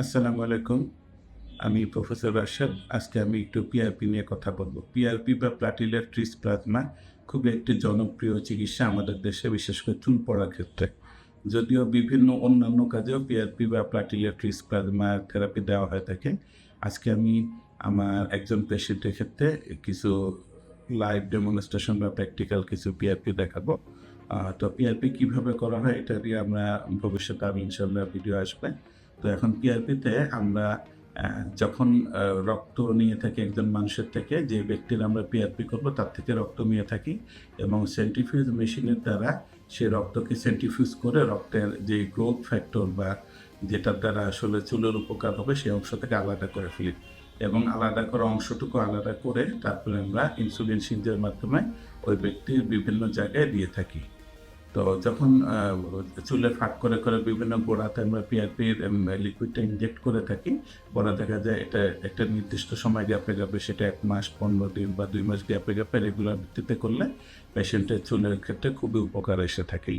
আসসালামু আলাইকুম। আমি প্রফেসর রাশেদ। আজকে আমি একটু পিআরপি নিয়ে কথা বলব। পিআরপি বা প্লাটিলের ট্রিস প্লাজমা খুবই একটি জনপ্রিয় চিকিৎসা আমাদের দেশে, বিশেষ করে চুল পড়ার ক্ষেত্রে। যদিও বিভিন্ন অন্যান্য কাজেও পিআরপি বা প্লাটিলের ট্রিস প্লাজমা থেরাপি দেওয়া হয়ে থাকে। আজকে আমি আমার একজন পেশেন্টের ক্ষেত্রে কিছু লাইভ ডেমনস্ট্রেশন বা প্র্যাকটিক্যাল কিছু পিআরপি দেখাবো। তো পিআরপি কীভাবে করা হয় এটা দিয়ে আমরা ভবিষ্যতে আমি ইনশাল্লাহ ভিডিও আসবে। তো এখন পিআরপিতে আমরা যখন রক্ত নিয়ে থাকি একজন মানুষের থেকে, যে ব্যক্তির আমরা পিআরপি করব, তার থেকে রক্ত নিয়ে থাকি এবং সেন্ট্রিফিউজ মেশিনের দ্বারা সে রক্তকে সেন্ট্রিফিউজ করে রক্তের যে গ্রোথ ফ্যাক্টর বা যেটার দ্বারা আসলে চুলের উপকার হবে সেই অংশ থেকে আলাদা করে ফেলি এবং আলাদা করা অংশটুকু আলাদা করে তারপরে আমরা ইনসুলিন সিঞ্জের মাধ্যমে ওই ব্যক্তির বিভিন্ন জায়গায় দিয়ে থাকি। তো যখন চুলে ফাঁক করে করে বিভিন্ন গোড়াতে আমরা পিআরপির লিকুইডটা ইনজেক্ট করে থাকি, পরে দেখা যায় এটা একটা নির্দিষ্ট সময় গ্যাপে গ্যাপে সেটা এক মাস, পনেরো দিন বা দুই মাস গ্যাপে গ্যাপে রেগুলার ভিত্তিতে করলে পেশেন্টের চুলের ক্ষেত্রে খুবই উপকার এসে থাকে।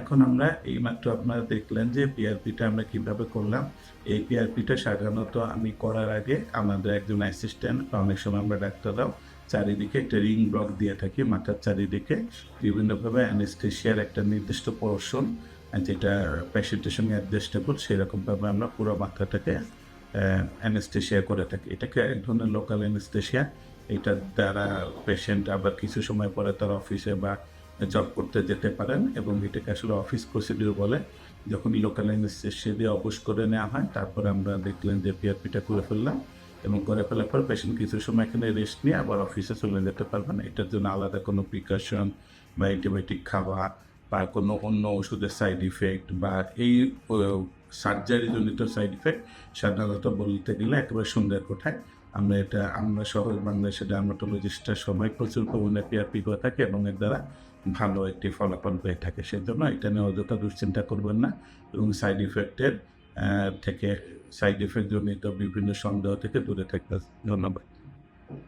এখন আমরা এইমাত্র আপনারা দেখলেন যে পিআরপিটা আমরা কীভাবে করলাম। এই পিআরপিটা সাধারণত আমি করার আগে আমাদের একজন অ্যাসিস্ট্যান্ট বা অনেক সময় আমরা ডাক্তাররাও চারিদিকে একটা রিং ব্লক দিয়ে থাকি, মাথার চারিদিকে। বিভিন্নভাবে অ্যানেস্থেশিয়ার একটা নির্দিষ্ট পোর্শন যেটা পেশেন্টের সঙ্গে অ্যাডজাস্টেবল সেরকমভাবে আমরা পুরো মাথাটাকে অ্যানেস্থেশিয়া করে থাকি। এটাকে এক ধরনের লোকাল অ্যানেস্থেশিয়া এটার দ্বারা পেশেন্ট আবার কিছু সময় পরে তার অফিসে বা জব করতে যেতে পারেন এবং এটাকে আসলে অফিস প্রসিডিউর বলে। যখন লোকাল অ্যানেস্থেশিয়া দিয়ে অবশ করে নেওয়া হয়, তারপরে আমরা দেখলেন যে পিআরপিটা করে ফেললাম এবং করে ফেলার পর পেশেন্ট কিছু সময় এখানে রেস্ট নিয়ে আবার অফিসে চলে যেতে পারবেন। এটার জন্য আলাদা কোনো প্রিকশন বা অ্যান্টিবায়োটিক খাওয়া বা কোনো অন্য ওষুধের সাইড ইফেক্ট বা এই সার্জারিজনিত সাইড ইফেক্ট সাধারণত বলতে গেলে একেবারে সুন্দর কোঠায় আমরা এটা, আমরা সহজ বাংলাদেশের ডার্মাটোলজিস্টরা সবাই প্রচুর পরিমাণে পিআরপি করে থাকে এবং এর দ্বারা ভালো একটি ফলাফল পেয়ে থাকে। সেই জন্য এটা নিয়ে অযথা দুশ্চিন্তা করবেন না এবং সাইড ইফেক্টের থেকে সাইড ইফেক্ট জনিত বিভিন্ন সন্দেহ থেকে দূরে থাকতে ধন্যবাদ।